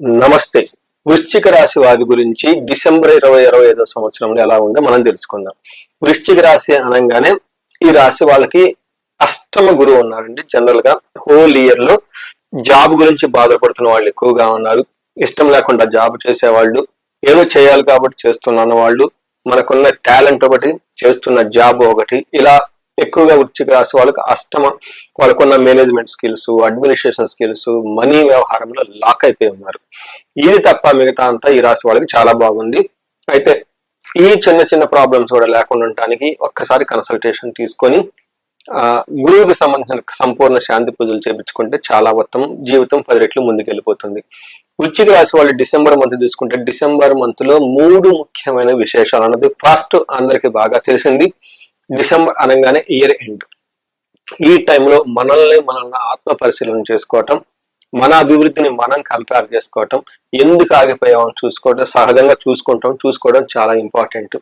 నమస్తే. వృశ్చిక రాశి వారి గురించి డిసెంబర్ ఇరవై ఇరవై ఐదో సంవత్సరంలో ఎలా ఉందో మనం తెలుసుకుందాం. వృశ్చిక రాశి అనగానే ఈ రాశి వాళ్ళకి అష్టమ గురువు ఉన్నారండి జనరల్గా హోల్ ఇయర్లో జాబ్ గురించి బాధపడుతున్న వాళ్ళు ఎక్కువగా ఉన్నారు. ఇష్టం లేకుండా జాబ్ చేసేవాళ్ళు ఏదో చేయాలి కాబట్టి చేస్తున్నాను వాళ్ళు మనకున్న టాలెంట్ ఒకటి చేస్తున్న జాబ్ ఒకటి ఇలా ఎక్కువగా వృశ్చిక రాశి వాళ్ళకి అష్టమ వాళ్ళకున్న management skills administration skills money వ్యవహారంలో లాక్ అయిపోయి ఉన్నారు. ఇది తప్ప మిగతా అంతా ఈ రాశి వాళ్ళకి చాలా బాగుంది. అయితే ఈ చిన్న చిన్న ప్రాబ్లమ్స్ కూడా లేకుండా ఉండటానికి ఒక్కసారి కన్సల్టేషన్ తీసుకొని ఆ గురువుకి సంబంధించిన సంపూర్ణ శాంతి పూజలు చేపించుకుంటే చాలా మొత్తం జీవితం పది రెట్లు ముందుకెళ్ళిపోతుంది. వృశ్చిక రాశి వాళ్ళు డిసెంబర్ మంత్ తీసుకుంటే డిసెంబర్ మంత్లో మూడు ముఖ్యమైన విశేషాలు అన్నది ఫస్ట్ అందరికి బాగా తెలిసింది. డిసెంబర్ అనగానే ఇయర్ ఎండ్. ఈ టైంలో మనల్ని మనల్ని ఆత్మ పరిశీలన చేసుకోవటం మన అభివృద్ధిని మనం కంపేర్ చేసుకోవటం ఎందుకు ఆగిపోయామని చూసుకోవటం సహజంగా చూసుకుంటాం చూసుకోవడం చాలా ఇంపార్టెంట్.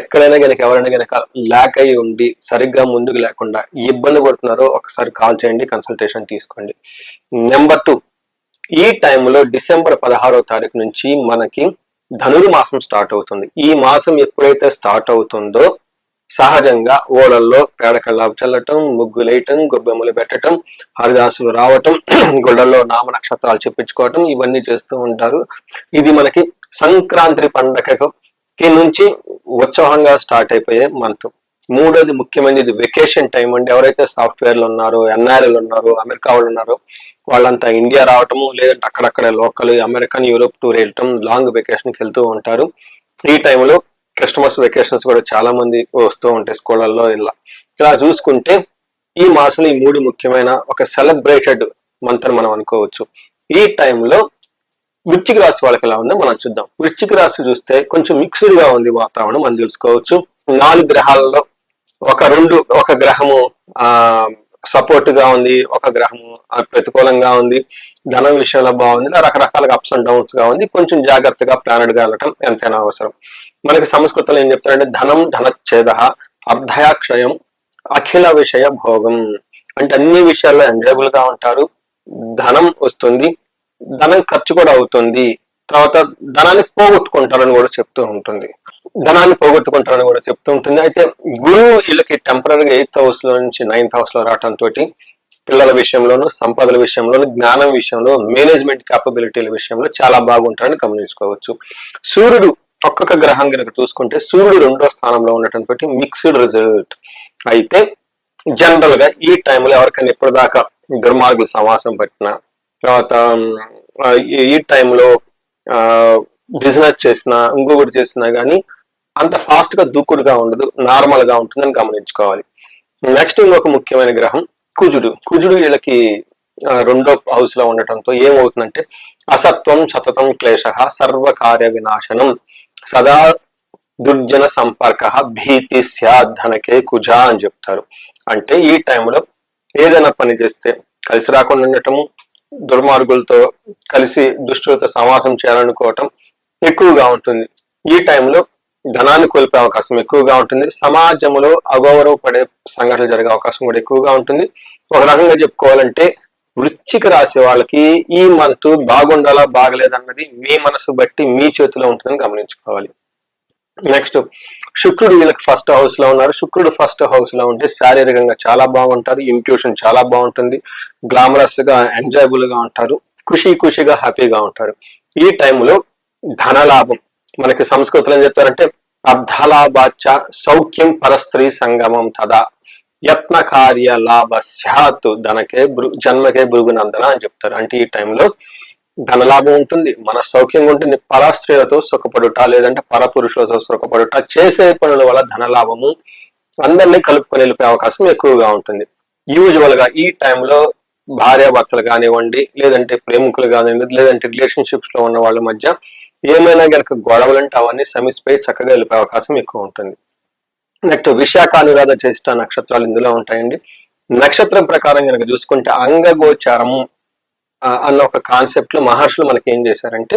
ఎక్కడైనా కనుక ఎవరైనా కనుక ల్యాక్ అయి ఉండి సరిగ్గా ముందుకు లేకుండా ఇబ్బంది పడుతున్నారో ఒకసారి కాల్ చేయండి కన్సల్టేషన్ తీసుకోండి. నెంబర్ టూ ఈ టైంలో డిసెంబర్ పదహారో తారీఖు నుంచి మనకి ధనుర్మాసం స్టార్ట్ అవుతుంది. ఈ మాసం ఎప్పుడైతే స్టార్ట్ అవుతుందో సహజంగా ఓడల్లో పేడ చల్లటం ముగ్గులేయటం గొబ్బెమ్మలు పెట్టటం హరిదాసులు రావటం గుళ్ళల్లో నామ నక్షత్రాలు చెప్పించుకోవటం ఇవన్నీ చేస్తూ ఉంటారు. ఇది మనకి సంక్రాంతి పండగకి నుంచి ఉత్సాహంగా స్టార్ట్ అయిపోయే మంత్. మూడోది ముఖ్యమైనది వెకేషన్ టైం అండి. ఎవరైతే సాఫ్ట్వేర్లు ఉన్నారో ఎన్ఆర్ఎల్ ఉన్నారు అమెరికా వాళ్ళు ఉన్నారో వాళ్ళంతా ఇండియా రావటము లేదంటే అక్కడక్కడ లోకల్ అమెరికన్ యూరోప్ టూర్ వెళ్ళటం లాంగ్ వెకేషన్కి వెళ్తూ ఉంటారు. ఈ టైంలో కస్టమర్స్ వెకేషన్స్ కూడా చాలా మంది వస్తూ ఉంటాయి స్కూళ్ళల్లో ఇలా. ఇలా చూసుకుంటే ఈ మాసం ఈ మూడు ముఖ్యమైన ఒక సెలబ్రేటెడ్ మంత్ అని మనం అనుకోవచ్చు. ఈ టైంలో వృచ్చిక రాశి వాళ్ళకి ఎలా ఉందో మనం చూద్దాం. వృచ్చిక రాశి చూస్తే కొంచెం మిక్స్డ్గా ఉంది వాతావరణం మనం తెలుసుకోవచ్చు. నాలుగు గ్రహాలలో ఒక రెండు ఒక గ్రహము ఆ సపోర్ట్గా ఉంది ఒక గ్రహము ప్రతికూలంగా ఉంది ధనం విషయంలో బాగుంది రకరకాలుగా అప్స్ అండ్ డౌన్స్గా ఉంది కొంచెం జాగ్రత్తగా ప్లానెడ్గా వెళ్ళటం ఎంతైనా అవసరం. మనకి సంస్కృతంలో ఏం చెప్తారంటే ధనం ధనచ్ఛేద అర్ధయాక్షయం అఖిల విషయ భోగం. అంటే అన్ని విషయాల్లో ఎంజాయబుల్గా ఉంటారు ధనం వస్తుంది ధనం ఖర్చు కూడా అవుతుంది. తర్వాత ధనాన్ని పోగొట్టుకుంటారని కూడా చెప్తూ ఉంటుంది. ధనాన్ని పోగొట్టుకుంటారని కూడా చెప్తూ ఉంటుంది. అయితే గురువు వీళ్ళకి టెంపరీగా ఎయిత్ హౌస్లో నుంచి నైన్త్ హౌస్లో రావటం తోటి పిల్లల విషయంలోను సంపదల విషయంలోను జ్ఞానం విషయంలో మేనేజ్మెంట్ క్యాపబిలిటీల విషయంలో చాలా బాగుంటారని గమనించుకోవచ్చు. సూర్యుడు ఒక్కొక్క గ్రహం కనుక చూసుకుంటే సూర్యుడు రెండో స్థానంలో ఉండటం తోటి మిక్స్డ్ రిజల్ట్ అయితే జనరల్గా ఈ టైంలో ఎవరికైనా ఇప్పటిదాకా దుర్మార్గులు సమాసం పట్టిన తర్వాత ఈ టైంలో బిజినెస్ చేసినా ఇంకొకటి చేసినా కానీ అంత ఫాస్ట్గా దూకుడుగా ఉండదు నార్మల్గా ఉంటుందని గమనించుకోవాలి. నెక్స్ట్ ఇంకొక ముఖ్యమైన గ్రహం కుజుడు. కుజుడు వీళ్ళకి రెండో హౌస్లో ఉండటంతో ఏమవుతుందంటే అసత్వం సతతం క్లేశ సర్వకార్య వినాశనం. సదా దుర్జన సంపర్క భీతి ధనకే కుజ అని చెప్తారు. అంటే ఈ టైంలో ఏదైనా పని చేస్తే కలిసి రాకుండా ఉండటము దుర్మార్గులతో కలిసి దుష్టులతో సమాసం చేయాలనుకోవటం ఎక్కువగా ఉంటుంది. ఈ టైంలో ధనాన్ని కోల్పోయే అవకాశం ఎక్కువగా ఉంటుంది. సమాజంలో అగౌరవపడే సంఘటనలు జరిగే అవకాశం కూడా ఎక్కువగా ఉంటుంది. ఒక రకంగా చెప్పుకోవాలంటే వృచ్చిక రాశి వాళ్ళకి ఈ మంత్ బాగుండాలా బాగలేదన్నది మీ మనసు బట్టి మీ చేతిలో ఉంటుందని గమనించుకోవాలి. నెక్స్ట్ శుక్రుడు వీళ్ళకి ఫస్ట్ హౌస్లో ఉన్నారు. శుక్రుడు ఫస్ట్ హౌస్లో ఉంటే శారీరకంగా చాలా బాగుంటారు. ఇంట్యూషన్ చాలా బాగుంటుంది. గ్లామరస్గా ఎంజాయబుల్గా ఉంటారు. ఖుషి ఖుషిగా హ్యాపీగా ఉంటారు. ఈ టైంలో ధనలాభం. మనకి సంస్కృతిలో ఏం చెప్తారంటే అర్ధలాభాచ సౌఖ్యం పరస్త్రీ సంగమం తదా. యత్న కార్య లాభ స్యాత్ ధనకే జన్మకే భృగునందన అని చెప్తారు. అంటే ఈ టైంలో ధనలాభం ఉంటుంది మన సౌఖ్యంగా ఉంటుంది పర స్త్రీలతో సుఖపడుట లేదంటే పర పురుషులతో సుఖపడుట చేసే పనుల వల్ల ధనలాభము అందరినీ కలుపుకొని వెళ్ళిపోయే అవకాశం ఎక్కువగా ఉంటుంది. యూజువల్గా ఈ టైంలో భార్యాభర్తలు కానివ్వండి లేదంటే ప్రేమికులు కానివ్వండి లేదంటే రిలేషన్షిప్స్లో ఉన్న వాళ్ళ మధ్య ఏమైనా గనక గొడవలు అంటే అవన్నీ సమిసిపోయి చక్కగా వెళ్ళిపోయే అవకాశం ఎక్కువ ఉంటుంది. నెక్స్ట్ విశాఖ అనురాధ చేసిన నక్షత్రాలు ఇందులో ఉంటాయండి. నక్షత్రం ప్రకారం కనుక చూసుకుంటే అంగగోచారము అన్న ఒక కాన్సెప్ట్లో మహర్షులు మనకి ఏం చేశారంటే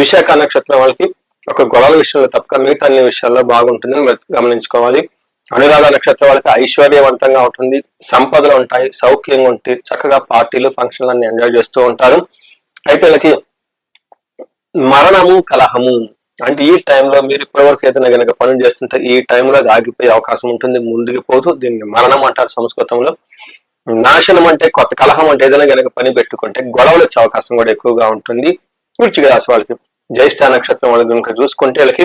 విశాఖ నక్షత్రం వాళ్ళకి ఒక గొడవల విషయంలో తప్పక మిగతా అన్ని విషయాల్లో బాగుంటుందని గమనించుకోవాలి. అనురాధ నక్షత్రం వాళ్ళకి ఐశ్వర్యవంతంగా ఉంటుంది సంపదలు ఉంటాయి సౌఖ్యంగా ఉంటాయి చక్కగా పార్టీలు ఫంక్షన్లు అన్ని ఎంజాయ్ చేస్తూ ఉంటారు. అయితే వీళ్ళకి మరణము కలహము అంటే ఈ టైంలో మీరు ఇప్పటివరకు ఏదైనా కనుక పనులు చేస్తుంటే ఈ టైంలో ఆగిపోయే అవకాశం ఉంటుంది ముందుకు పోతూ దీన్ని మరణం అంటారు సంస్కృతంలో. నాశనం అంటే కొత్త కలహం అంటే ఏదైనా కనుక పని పెట్టుకుంటే గొడవలు వచ్చే అవకాశం కూడా ఎక్కువగా ఉంటుంది. వృచ్చిక రాశి వాళ్ళకి జ్యేష్ఠ నక్షత్రం వాళ్ళకి కనుక చూసుకుంటే వీళ్ళకి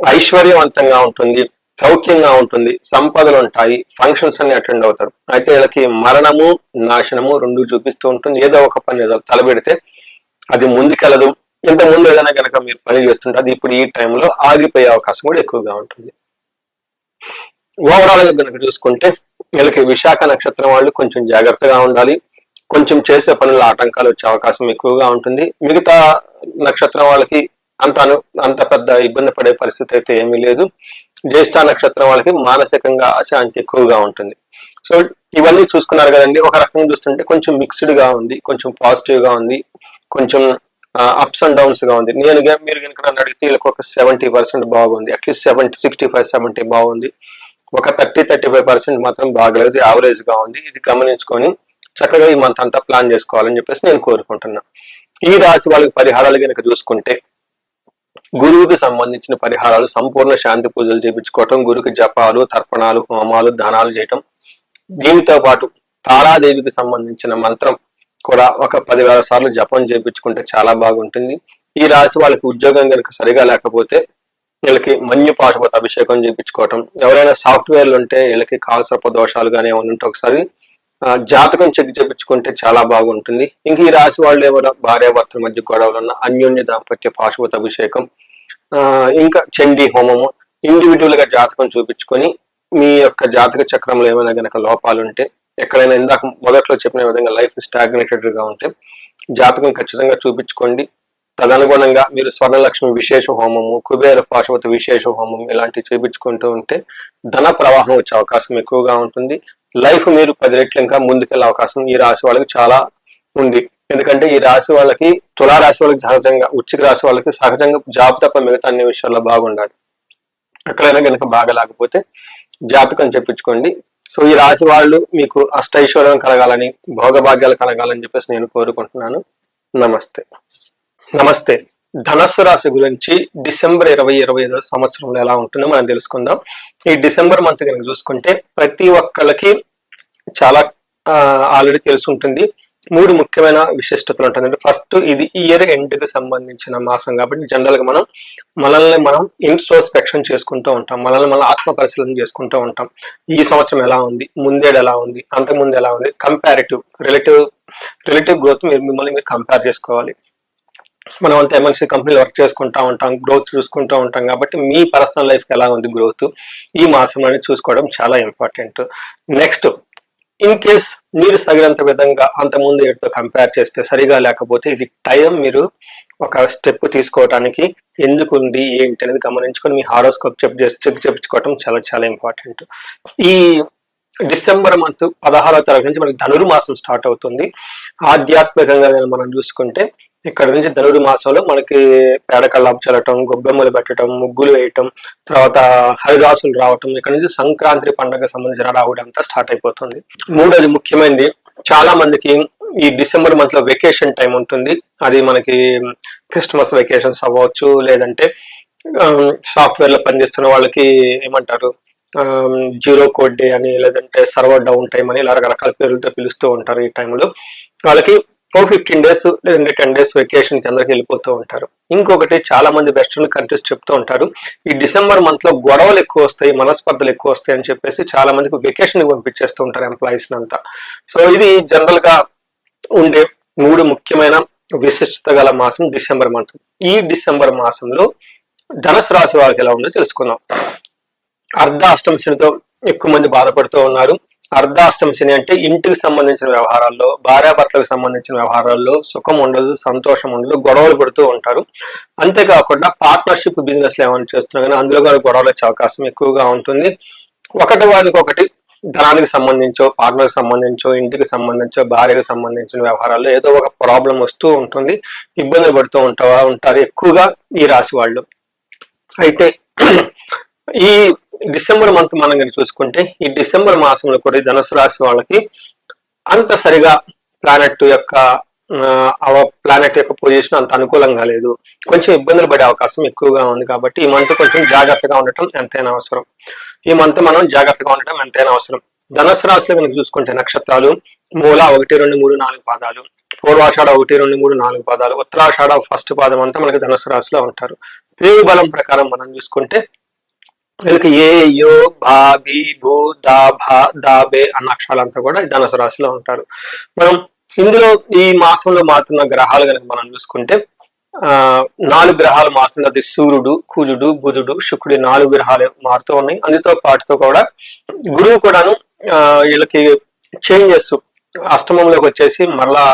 ఐశ్వర్యవంతంగా ఉంటుంది సౌఖ్యంగా ఉంటుంది సంపదలు ఉంటాయి ఫంక్షన్స్ అన్ని అటెండ్ అవుతారు. అయితే వీళ్ళకి మరణము నాశనము రెండు చూపిస్తూ ఉంటుంది. ఏదో ఒక పని తలబెడితే అది ముందుకెళ్ళదు. ఇంత ముందు ఏదైనా కనుక మీరు పని చేస్తుంటే అది ఇప్పుడు ఈ టైంలో ఆగిపోయే అవకాశం కూడా ఎక్కువగా ఉంటుంది. ఓవరాల్గా కనుక చూసుకుంటే వీళ్ళకి విశాఖ నక్షత్రం వాళ్ళు కొంచెం జాగ్రత్తగా ఉండాలి. కొంచెం చేసే పనుల ఆటంకాలు వచ్చే అవకాశం ఎక్కువగా ఉంటుంది. మిగతా నక్షత్రం వాళ్ళకి అంత అను అంత పెద్ద ఇబ్బంది పడే పరిస్థితి అయితే ఏమీ లేదు. జ్యేష్ఠ నక్షత్రం వాళ్ళకి మానసికంగా అశాంతి ఎక్కువగా ఉంటుంది. సో ఇవన్నీ చూసుకున్నారు కదండి. ఒక రకంగా చూస్తుంటే కొంచెం మిక్స్డ్గా ఉంది కొంచెం పాజిటివ్గా ఉంది కొంచెం అప్స్ అండ్ డౌన్స్గా ఉంది. నేను మీరు కనుక నన్ను అడిగితే వీళ్ళకి ఒక సెవెంటీ పర్సెంట్ బాగుంది. At least seventy sixty five seventy బాగుంది. ఒక థర్టీ థర్టీ ఫైవ్ పర్సెంట్ మాత్రం బాగలేదు యావరేజ్గా ఉంది. ఇది గమనించుకొని చక్కగా ఈ మంత్ అంతా ప్లాన్ చేసుకోవాలని చెప్పేసి నేను కోరుకుంటున్నా. ఈ రాశి వాళ్ళకి పరిహారాలు కనుక చూసుకుంటే గురువుకి సంబంధించిన పరిహారాలు సంపూర్ణ శాంతి పూజలు చేయించుకోవటం గురువుకి జపాలు తర్పణాలు హోమాలు దానాలు చేయటం దీనితో పాటు తారాదేవికి సంబంధించిన మంత్రం కూడా ఒక పదివేల సార్లు జపం చేయించుకుంటే చాలా బాగుంటుంది. ఈ రాశి వాళ్ళకి ఉద్యోగం కనుక సరిగా లేకపోతే వీళ్ళకి మన్యు పాశుపత అభిషేకం చేయించుకోవటం ఎవరైనా సాఫ్ట్వేర్లు ఉంటే వీళ్ళకి కాలసర్ప దోషాలు కానీ ఏమైనా ఉంటే ఒకసారి జాతకం చెక్ చేయించుకుంటే చాలా బాగుంటుంది. ఇంక ఈ రాశి వాళ్ళు ఏమైనా భార్యాభర్తల మధ్య గొడవలు ఉన్న అన్యోన్య దాంపత్య పాశుపత అభిషేకం. ఇంకా చండీ హోమము. ఇండివిజువల్గా జాతకం చూపించుకొని మీ యొక్క జాతక చక్రంలో ఏమైనా గనక లోపాలు ఉంటే ఎక్కడైనా ఇందాక మొదట్లో చెప్పిన విధంగా లైఫ్ స్టాగ్నేటెడ్గా ఉంటే జాతకం ఖచ్చితంగా చూపించుకోండి. తదనుగుణంగా మీరు స్వర్ణలక్ష్మి విశేష హోమము కుబేర పాశుపత విశేష హోమం ఇలాంటివి చేపించుకుంటూ ఉంటే ధన ప్రవాహం వచ్చే అవకాశం ఎక్కువగా ఉంటుంది. లైఫ్ మీరు పది రెట్లు ఇంకా ముందుకెళ్ళే అవకాశం ఈ రాశి వాళ్ళకి చాలా ఉంది. ఎందుకంటే ఈ రాశి వాళ్ళకి తులా రాశి వాళ్ళకి సహజంగా ఉచ్చిక రాశి వాళ్ళకి సహజంగా జాబ్ తప్ప మిగతా అన్ని విషయాల్లో బాగుండాలి. ఎక్కడైనా కనుక బాగలేకపోతే జాతకం చెప్పించుకోండి. సో ఈ రాశి వాళ్ళు మీకు అష్టైశ్వర్యం కలగాలని భోగభాగ్యాలు కలగాలని చెప్పేసి నేను కోరుకుంటున్నాను. నమస్తే. నమస్తే. ధనస్సు రాశి గురించి డిసెంబర్ ఇరవై ఇరవై ఐదో సంవత్సరంలో ఎలా ఉంటుందో మనం తెలుసుకుందాం. ఈ డిసెంబర్ మంత్ కనుక చూసుకుంటే ప్రతి ఒక్కరికి చాలా ఆల్రెడీ తెలిసి ఉంటుంది మూడు ముఖ్యమైన విశిష్టతలు ఉంటుంది ఫస్ట్ ఇది ఇయర్ ఎండ్కి సంబంధించిన మాసం కాబట్టి జనరల్గా మనం మనల్ని మనం ఇంట్రోస్పెక్షన్ చేసుకుంటూ ఉంటాం. మనల్ని మనం ఆత్మ పరిశీలన చేసుకుంటూ ఉంటాం. ఈ సంవత్సరం ఎలా ఉంది? ముందేడు ఎలా ఉంది? అంతకుముందు ఎలా ఉంది? కంపారిటివ్ రిలేటివ్ రిలేటివ్ గ్రోత్ మీరు మిమ్మల్ని మీరు కంపేర్ చేసుకోవాలి. మనం అంతా ఎంఎన్సీ కంపెనీలో వర్క్ చేసుకుంటా ఉంటాం గ్రోత్ చూసుకుంటూ ఉంటాం కాబట్టి మీ పర్సనల్ లైఫ్ ఎలా ఉంది గ్రోత్ ఈ మాసం అనేది చూసుకోవడం చాలా ఇంపార్టెంట్ నెక్స్ట్ ఇన్ కేస్ మీరు తగినంత విధంగా అంత ముందు కంపేర్ చేస్తే సరిగా లేకపోతే ఇది టైం మీరు ఒక స్టెప్ తీసుకోవడానికి ఎందుకు ఉంది ఏంటి అనేది గమనించుకొని మీ హారోస్కోప్ చెక్ చేసి చెక్ చేయించుకోవడం చాలా చాలా ఇంపార్టెంట్ ఈ డిసెంబర్ మంత్ పదహారవ తారీఖు నుంచి మనకి ధనుర్మాసం స్టార్ట్ అవుతుంది. ఆధ్యాత్మికంగా మనం చూసుకుంటే ఇక్కడ నుంచి ధనురు మాసంలో మనకి పేడ కళ్ళాపు చల్లటం గొబ్బెమ్మలు పెట్టడం ముగ్గులు వేయటం తర్వాత హరిదాసులు రావటం ఇక్కడ నుంచి సంక్రాంతి పండుగ సంబంధించిన రావడం అంతా స్టార్ట్ అయిపోతుంది. మూడోది ముఖ్యమైనది చాలా మందికి ఈ డిసెంబర్ మంత్లో వెకేషన్ టైం ఉంటుంది. అది మనకి క్రిస్మస్ వెకేషన్స్ అవ్వచ్చు లేదంటే సాఫ్ట్వేర్లో పనిచేస్తున్న వాళ్ళకి ఏమంటారు జీరో కోడ్ డే అని లేదంటే సర్వర్ డౌన్ టైం అని ఇలా రకరకాల పేర్లతో పిలుస్తూ ఉంటారు ఈ టైంలో. వాళ్ళకి ఓ ఫిఫ్టీన్ డేస్ లేదంటే టెన్ డేస్ వెకేషన్ కిందకి వెళ్ళిపోతూ ఉంటారు. ఇంకొకటి చాలా మంది వెస్ట్రన్ కంట్రీస్ చెప్తూ ఉంటారు ఈ డిసెంబర్ మంత్లో గొడవలు ఎక్కువ వస్తాయి మనస్పర్ధలు ఎక్కువ వస్తాయి అని చెప్పేసి చాలా మందికి వెకేషన్ పంపించేస్తూ ఉంటారు ఎంప్లాయీస్ అంతా. సో ఇది జనరల్గా ఉండే మూడు ముఖ్యమైన విశిష్టత గల మాసం డిసెంబర్ మంత్ ఈ డిసెంబర్ మాసంలో ధనుసు రాశి వారికి ఎలా ఉందో తెలుసుకుందాం. అర్ధ అష్టమ శనితో ఎక్కువ మంది బాధపడుతూ ఉన్నారు. అర్ధాష్టమ శని అంటే ఇంటికి సంబంధించిన వ్యవహారాల్లో భార్యాభర్తలకు సంబంధించిన వ్యవహారాల్లో సుఖం ఉండదు సంతోషం ఉండదు గొడవలు పడుతూ ఉంటారు. అంతేకాకుండా పార్ట్నర్షిప్ బిజినెస్ ఏమైనా చేస్తున్నా కానీ అందులో కూడా గొడవలు వచ్చే అవకాశం ఎక్కువగా ఉంటుంది. ఒకటి వారికి ఒకటి ధనానికి సంబంధించో పార్ట్నర్కి సంబంధించో ఇంటికి సంబంధించో భార్యకు సంబంధించిన వ్యవహారాల్లో ఏదో ఒక ప్రాబ్లం వస్తూ ఉంటుంది. ఇబ్బందులు పడుతూ ఉంటా ఉంటారు ఎక్కువగా ఈ రాశి వాళ్ళు. అయితే ఈ డిసెంబర్ మంత్ మనం కనుక చూసుకుంటే ఈ డిసెంబర్ మాసంలో కూడా ధనుసు రాశి వాళ్ళకి అంత సరిగా ప్లానెట్ యొక్క ఆ ప్లానెట్ యొక్క పొజిషన్ అంత అనుకూలంగా లేదు. కొంచెం ఇబ్బందులు పడే అవకాశం ఎక్కువగా ఉంది కాబట్టి ఈ మంత్ కొంచెం జాగ్రత్తగా ఉండటం ఎంతైనా అవసరం. ఈ మంత్ మనం జాగ్రత్తగా ఉండటం ఎంతైనా అవసరం. ధనుసు రాశిలో కనుక చూసుకుంటే నక్షత్రాలు మూల ఒకటి రెండు మూడు నాలుగు పాదాలు పూర్వాషాఢ ఒకటి రెండు మూడు నాలుగు పాదాలు ఉత్తరాషాఢ ఫస్ట్ పాదం అంతా మనకి ధనుసు రాశిలో ఉంటారు. పేరు బలం ప్రకారం మనం చూసుకుంటే వీళ్ళకి ఏ యో భా బి భూ దా భా దా బే అన్న అక్షరాలంతా కూడా ధనుసు రాశిలో ఉంటారు మనం ఇందులో ఈ మాసంలో మారుతున్న గ్రహాలు కనుక మనం చూసుకుంటే ఆ నాలుగు గ్రహాలు మారుతున్నది సూర్యుడు కుజుడు బుధుడు శుక్రుడు నాలుగు గ్రహాలు మారుతూ ఉన్నాయి అందుతో పాటుతో కూడా గురువు కూడాను ఆ వీళ్ళకి చేంజెస్ అష్టమంలోకి వచ్చేసి మళ్ళా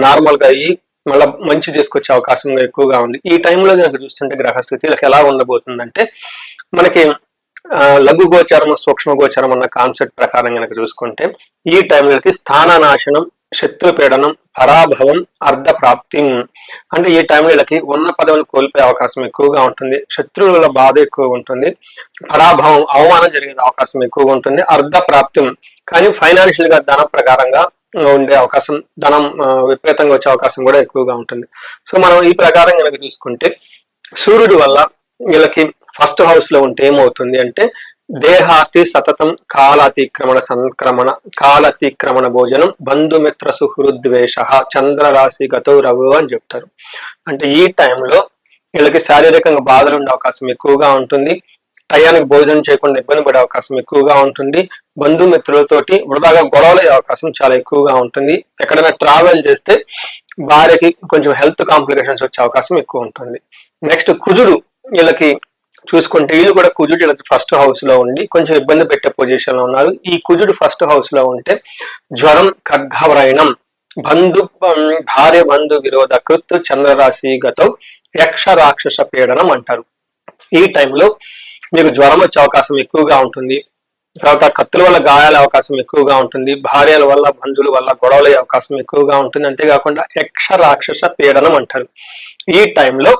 నార్మల్గా అయ్యి మళ్ళా మంచి తీసుకొచ్చే అవకాశం ఎక్కువగా ఉంది ఈ టైంలో కనుక చూస్తుంటే గ్రహస్థితి వీళ్ళకి ఎలా ఉండబోతుందంటే మనకి లఘు గోచారం సూక్ష్మ గోచరం అన్న కాన్సెప్ట్ ప్రకారం కనుక చూసుకుంటే ఈ టైంలకి స్థాన నాశనం శత్రు పీడనం పరాభవం అర్ధ ప్రాప్తి అంటే ఈ టైం వీళ్ళకి ఉన్న పదవులు కోల్పోయే అవకాశం ఎక్కువగా ఉంటుంది. శత్రువుల బాధ ఎక్కువ ఉంటుంది. పరాభవం అవమానం జరిగే అవకాశం ఎక్కువగా ఉంటుంది. అర్ధ ప్రాప్తి కానీ ఫైనాన్షియల్గా ధన ప్రకారంగా ఉండే అవకాశం ధనం విపరీతంగా వచ్చే అవకాశం కూడా ఎక్కువగా ఉంటుంది. సో మనం ఈ ప్రకారం కనుక చూసుకుంటే సూర్యుడు వల్ల వీళ్ళకి ఫస్ట్ హౌస్లో ఉంటే ఏమవుతుంది అంటే దేహాతి సతతం కాలాతిక్రమణ సంక్రమణ కాలతిక్రమణ భోజనం బంధుమిత్ర సుహృద్వేష చంద్రరాశి గతో రఘు అని చెప్తారు. అంటే ఈ టైంలో వీళ్ళకి శారీరకంగా బాధలు ఉండే అవకాశం ఎక్కువగా ఉంటుంది. టయానికి భోజనం చేయకుండా ఇబ్బంది పడే అవకాశం ఎక్కువగా ఉంటుంది. బంధుమిత్రులతోటి వృధాగా గొడవలు అయ్యే అవకాశం చాలా ఎక్కువగా ఉంటుంది. ఎక్కడైనా ట్రావెల్ చేస్తే భార్యకి కొంచెం హెల్త్ కాంప్లికేషన్స్ వచ్చే అవకాశం ఎక్కువ ఉంటుంది. నెక్స్ట్ కుజుడు వీళ్ళకి చూసుకుంటే వీళ్ళు కూడా కుజుడు వీళ్ళకి ఫస్ట్ హౌస్లో ఉండి కొంచెం ఇబ్బంది పెట్టే పొజిషన్లో ఉన్నారు. ఈ కుజుడు ఫస్ట్ హౌస్లో ఉంటే జ్వరం ఖడ్గవ్రైనం బంధు భార్య బంధు విరోధ కృత్ చంద్రరాశి గతం యక్ష రాక్షస పీడనం అంటారు. ఈ టైంలో మీకు జ్వరం వచ్చే అవకాశం ఎక్కువగా ఉంటుంది. తర్వాత కత్తుల వల్ల గాయాల అవకాశం ఎక్కువగా ఉంటుంది. భార్యల వల్ల బంధువుల వల్ల గొడవల అవకాశం ఎక్కువగా ఉంటుంది. అంతేకాకుండా యక్ష రాక్షస పీడనం అంటారు. ఈ టైంలో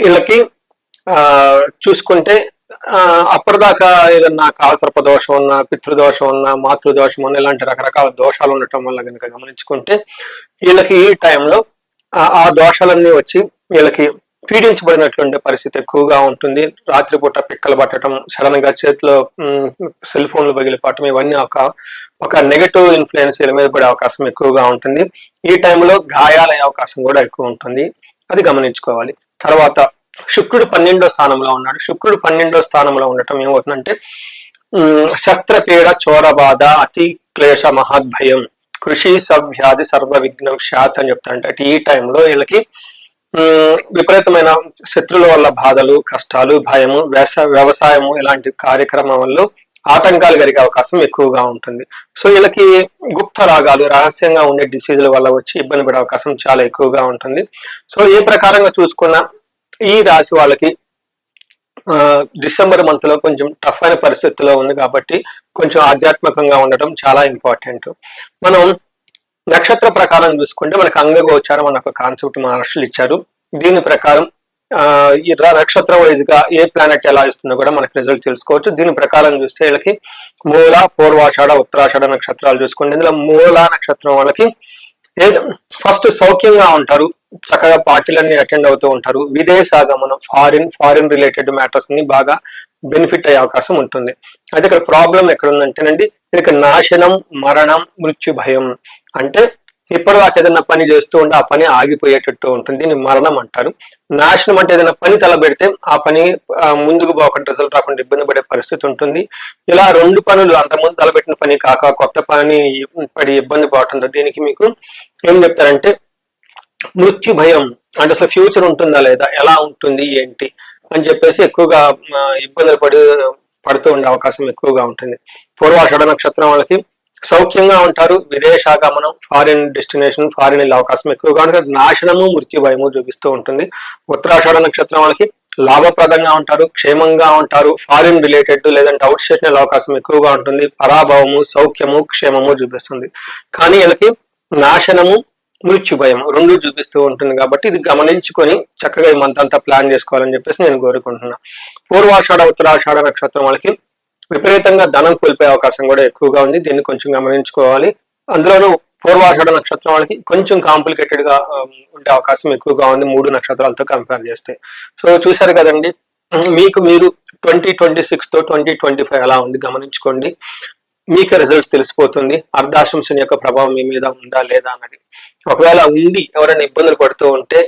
వీళ్ళకి చూసుకుంటే అప్పటి అప్పటిదాకా ఏదన్నా కాలసర్ప దోషం ఉన్నా పితృదోషం ఉన్నా మాతృదోషం ఉన్నా ఇలాంటి రకరకాల దోషాలు ఉండటం వల్ల కనుక గమనించుకుంటే వీళ్ళకి ఈ టైంలో ఆ- దోషాలన్నీ వచ్చి వీళ్ళకి పీడించబడినట్లుండే పరిస్థితి ఎక్కువగా ఉంటుంది. రాత్రిపూట పిక్కలు పట్టడం సడన్గా చేతిలో సెల్ ఫోన్లు పగిలిపోవటం ఇవన్నీ ఒక ఒక నెగటివ్ ఇన్ఫ్లుయెన్స్ మీద పడే అవకాశం ఎక్కువగా ఉంటుంది. ఈ టైంలో గాయాలయ్యే అవకాశం కూడా ఎక్కువ ఉంటుంది. అది గమనించుకోవాలి. తర్వాత శుక్రుడు పన్నెండో స్థానంలో ఉన్నాడు. శుక్రుడు పన్నెండో స్థానంలో ఉండటం ఏమవుతుందంటే శస్త్రపీడ చోరబాధ అతి క్లేశ మహద్భయం కృషి సవ్యాధి సర్వ విఘ్నం శాత్ అని చెప్తారంటే. అంటే ఈ టైంలో వీళ్ళకి విపరీతమైన శత్రువుల వల్ల బాధలు కష్టాలు భయము వ్యవస వ్యవసాయము ఇలాంటి కార్యక్రమాల్లో ఆటంకాలు కలిగే అవకాశం ఎక్కువగా ఉంటుంది. సో వీళ్ళకి గుప్త రాగాలు రహస్యంగా ఉండే డిసీజుల వల్ల వచ్చి ఇబ్బంది పడే అవకాశం చాలా ఎక్కువగా ఉంటుంది. సో ఏ ప్రకారంగా చూసుకున్నా ఈ రాశి వాళ్ళకి ఆ, డిసెంబర్ మంత్లో కొంచెం టఫ్ అయిన పరిస్థితిలో ఉంది కాబట్టి కొంచెం ఆధ్యాత్మికంగా ఉండటం చాలా ఇంపార్టెంట్ మనం నక్షత్ర ప్రకారం చూసుకుంటే మనకు అంగగోచారం అన్న ఒక కాన్సెప్ట్ మహర్షులు ఇచ్చారు. దీని ప్రకారం ఆ, నక్షత్ర వైజ్గా ఏ ప్లానెట్ ఎలా ఇస్తుందో కూడా మనకి రిజల్ట్ తెలుసుకోవచ్చు. దీని ప్రకారం చూస్తే వీళ్ళకి మూల పూర్వాషాఢ ఉత్తరాషాఢ నక్షత్రాలు చూసుకుంటే ఇందులో మూల నక్షత్రం వాళ్ళకి ఫస్ట్ సౌఖ్యంగా ఉంటారు. చక్కగా పార్టీలన్నీ అటెండ్ అవుతూ ఉంటారు. విదేశాగమనం ఫారిన్ ఫారిన్ రిలేటెడ్ మ్యాటర్స్ని బాగా బెనిఫిట్ అయ్యే అవకాశం ఉంటుంది. అయితే ఇక్కడ ప్రాబ్లం ఎక్కడ ఉందంటేనండి ఇక్కడ నాశనం మరణం మృత్యు భయం అంటే ఇప్పటిదాకా ఏదైనా పని చేస్తూ ఉంటే ఆ పని ఆగిపోయేటట్టు ఉంటుంది. దీన్ని మరణం అంటారు. నాశనం అంటే ఏదైనా పని తలబెడితే ఆ పని ముందుకు పోకుండా రిజల్ట్ రాకుండా ఇబ్బంది పడే పరిస్థితి ఉంటుంది. ఇలా రెండు పనులు అంతకుముందు తలబెట్టిన పని కాక కొత్త పని పడి ఇబ్బంది పడుతుంది దీనికి మీకు ఏం చెప్తారంటే మృత్యు భయం అంటే అసలు ఫ్యూచర్ ఉంటుందా లేదా ఎలా ఉంటుంది ఏంటి అని చెప్పేసి ఎక్కువగా ఇబ్బందులు పడి పడుతూ ఉండే అవకాశం ఎక్కువగా ఉంటుంది. పూర్వాషాఢ నక్షత్రం వాళ్ళకి సౌఖ్యంగా ఉంటారు. విదేశాగమనం ఫారిన్ డెస్టినేషన్ ఫారిన్ వెళ్ళే అవకాశం ఎక్కువగా ఉంటుంది నాశనము మృత్యు భయము చూపిస్తూ ఉంటుంది. ఉత్తరాషాఢ నక్షత్రం వాళ్ళకి లాభప్రదంగా ఉంటారు క్షేమంగా ఉంటారు ఫారిన్ రిలేటెడ్ లేదంటే అవుట్ స్టేషన్ వెళ్ళే అవకాశం ఎక్కువగా ఉంటుంది. పరాభవము సౌఖ్యము క్షేమము చూపిస్తుంది. కానీ వీళ్ళకి నాశనము మృత్యు భయం రెండు చూపిస్తూ ఉంటుంది కాబట్టి ఇది గమనించుకొని చక్కగా ఈ మంత్ అంతా ప్లాన్ చేసుకోవాలని చెప్పేసి నేను కోరుకుంటున్నా. పూర్వాషాఢ ఉత్తరాషాఢ నక్షత్రం వాళ్ళకి విపరీతంగా ధనం కోల్పోయే అవకాశం కూడా ఎక్కువగా ఉంది. దీన్ని కొంచెం గమనించుకోవాలి. అందులోనూ పూర్వాషాఢ నక్షత్రం వాళ్ళకి కొంచెం కాంప్లికేటెడ్గా ఉండే అవకాశం ఎక్కువగా ఉంది మూడు నక్షత్రాలతో కంపేర్ చేస్తే. సో చూసారు కదండి మీకు మీరు ట్వంటీ ట్వంటీ సిక్స్తో ట్వంటీ ట్వంటీ ఫైవ్ ఎలా ఉంది. గమనించుకోండి. మీకు రిజల్ట్ తెలిసిపోతుంది. అర్ధాశంసన్ యొక్క ప్రభావం మీ మీద ఉందా లేదా అన్నది. ఒకవేళ ఉండి ఎవరైనా ఇబ్బందులు పడుతూ ఉంటే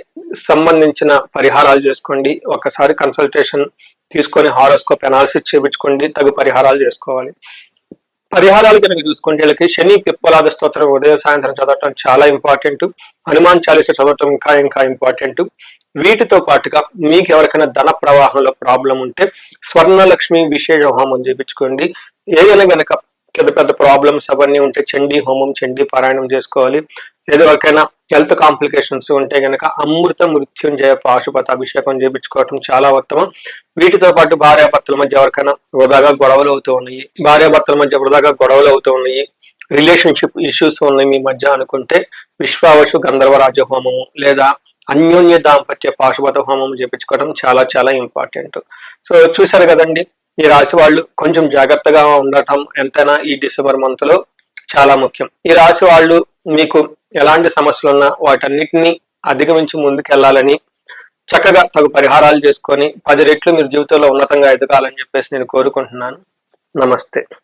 సంబంధించిన పరిహారాలు చేసుకోండి. ఒకసారి కన్సల్టేషన్ తీసుకొని హారోస్కోప్ అనాలిసిస్ చేయించుకోండి తగు పరిహారాలు చేసుకోవాలి. పరిహారాలు కనుక చూసుకుంటే వీళ్ళకి శని పిప్పలాద స్తోత్రం ఉదయం సాయంత్రం చదవటం చాలా ఇంపార్టెంట్ హనుమాన్ చాలీస చదవటం ఇంకా ఇంకా ఇంపార్టెంట్ వీటితో పాటుగా మీకు ఎవరికైనా ధన ప్రవాహంలో ప్రాబ్లం ఉంటే స్వర్ణలక్ష్మి విశేష హోమం చేయించుకోండి. ఏదైనా గనక పెద్ద పెద్ద ప్రాబ్లమ్స్ అవన్నీ ఉంటే చండీ హోమం చండీ పారాయణం చేసుకోవాలి. లేదా ఎవరికైనా హెల్త్ కాంప్లికేషన్స్ ఉంటే గనక అమృత మృత్యుంజయ పాశుపత అభిషేకం చేయించుకోవటం చాలా ఉత్తమం. వీటితో పాటు భార్యాభర్తల మధ్య ఎవరికైనా వృధాగా గొడవలు అవుతూ ఉన్నాయి. భార్యాభర్తల మధ్య వృధాగా గొడవలు అవుతూ ఉన్నాయి. రిలేషన్షిప్ ఇష్యూస్ ఉన్నాయి మీ మధ్య అనుకుంటే విశ్వావశు గంధర్వరాజ హోమము లేదా అన్యోన్య దాంపత్య పాశుపత హోమం చేయించుకోవడం చాలా చాలా ఇంపార్టెంట్ సో చూసారు కదండి? ఈ రాశి వాళ్ళు కొంచెం జాగ్రత్తగా ఉండటం ఎంతైనా ఈ డిసెంబర్ మంత్లో చాలా ముఖ్యం. ఈ రాశి వాళ్ళు మీకు ఎలాంటి సమస్యలు ఉన్నా వాటన్నిటిని అధిగమించి ముందుకెళ్ళాలని చక్కగా తగు పరిహారాలు చేసుకొని పది రెట్లు మీరు జీవితంలో ఉన్నతంగా ఎదగాలని చెప్పేసి నేను కోరుకుంటున్నాను. నమస్తే.